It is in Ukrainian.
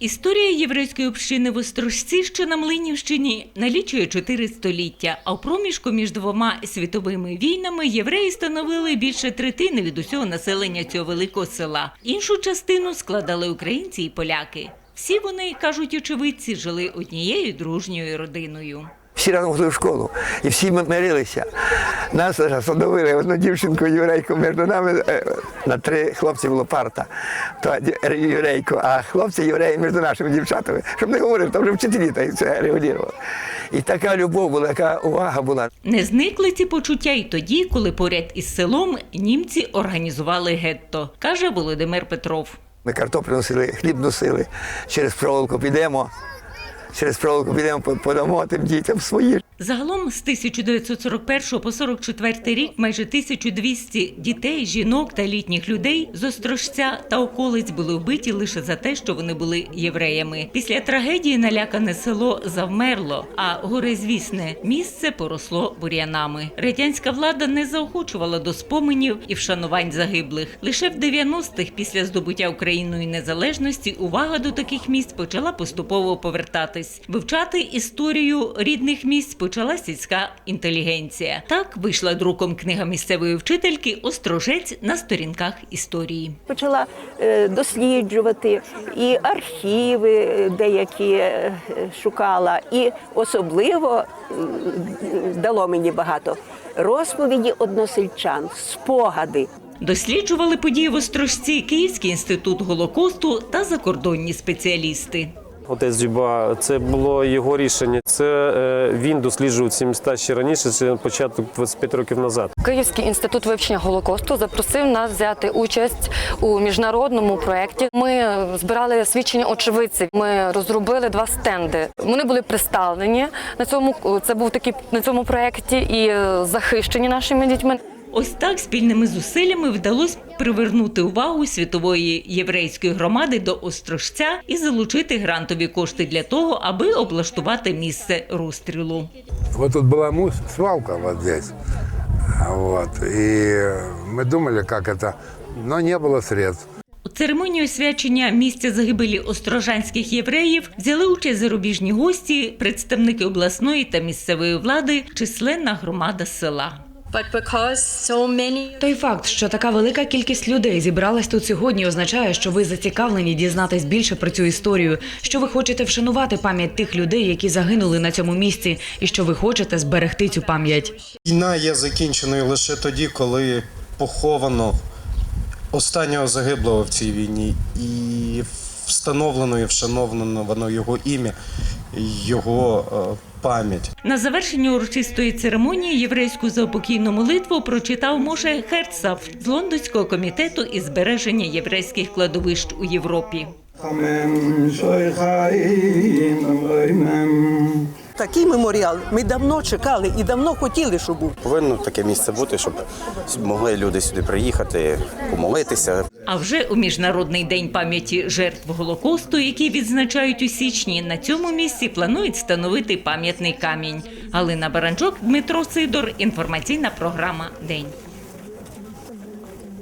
Історія єврейської общини в Острожці, що на Млинівщині, налічує чотири століття. А в проміжку між двома світовими війнами євреї становили більше третини від усього населення цього великого села. Іншу частину складали українці і поляки. Всі вони, кажуть очевидці, жили однією дружньою родиною. Всі разом ходили в школу, і всі ми мирилися. Нас садовили одну дівчинку єврейку між нами е, на три хлопці було парта, то єврейку, а хлопці євреї між нашими дівчатами, щоб не говорили, там вже вчителі так це регулювали. І така любов була, така увага була. Не зникли ці почуття й тоді, коли поряд із селом німці організували гетто, каже Володимир Петров. Ми картоплю носили, хліб носили, через проволоку підемо, через проволоку підемо, по- подамо тим дітям свої. Загалом з 1941 по 44 рік майже 1200 дітей, жінок та літніх людей з Острожця та околиць були вбиті лише за те, що вони були євреями. Після трагедії налякане село завмерло, а горизвісне місце поросло бур'янами. Радянська влада не заохочувала до споменів і вшанувань загиблих. Лише в 90-х, після здобуття Україною незалежності, увага до таких місць почала поступово повертатись. Вивчати історію рідних місць почала сільська інтелігенція. Так вийшла друком книга місцевої вчительки Острожець на сторінках історії. почала е, досліджувати і архіви е, деякі е, шукала, і особливо дало мені багато розповіді односельчан, спогади. Досліджували події в Острожці Київський інститут Голокосту та закордонні спеціалісти. Отець Дзюба, це було його рішення. Це е, він досліджував ці міста ще раніше, це початок 25 років назад. Київський інститут вивчення Голокосту запросив нас взяти участь у міжнародному проєкті. Ми збирали свідчення очевидців. Ми розробили два стенди. Вони були представлені на цьому. Це був такий на цьому проєкті і е, захищені нашими дітьми. Ось так спільними зусиллями вдалося привернути увагу світової єврейської громади до Острожця і залучити грантові кошти для того, аби облаштувати місце розстрілу. Вот тут была мус, свалка вот здесь. Вот. И мы думали, как это, но не было средств. У церемонії освячення місця загибелі острожанських євреїв взяли участь зарубіжні гості, представники обласної та місцевої влади, численна громада села. Той факт, що така велика кількість людей зібралась тут сьогодні, означає, що ви зацікавлені дізнатись більше про цю історію, що ви хочете вшанувати пам'ять тих людей, які загинули на цьому місці, і що ви хочете зберегти цю пам'ять. Війна є закінченою лише тоді, коли поховано останнього загиблого в цій війні і встановлено і вшановано його ім'я, його е, пам'ять. На завершенні урочистої церемонії єврейську заупокійну молитву прочитав Моше Херцав з Лондонського комітету із збереження єврейських кладовищ у Європі. Такий меморіал ми давно чекали і давно хотіли, щоб був. Повинно таке місце бути, щоб могли люди сюди приїхати, помолитися. А вже у міжнародний день пам'яті жертв голокосту, який відзначають у січні, на цьому місці планують встановити пам'ятний камінь. Галина Баранчук, Дмитро Сидор. Інформаційна програма День.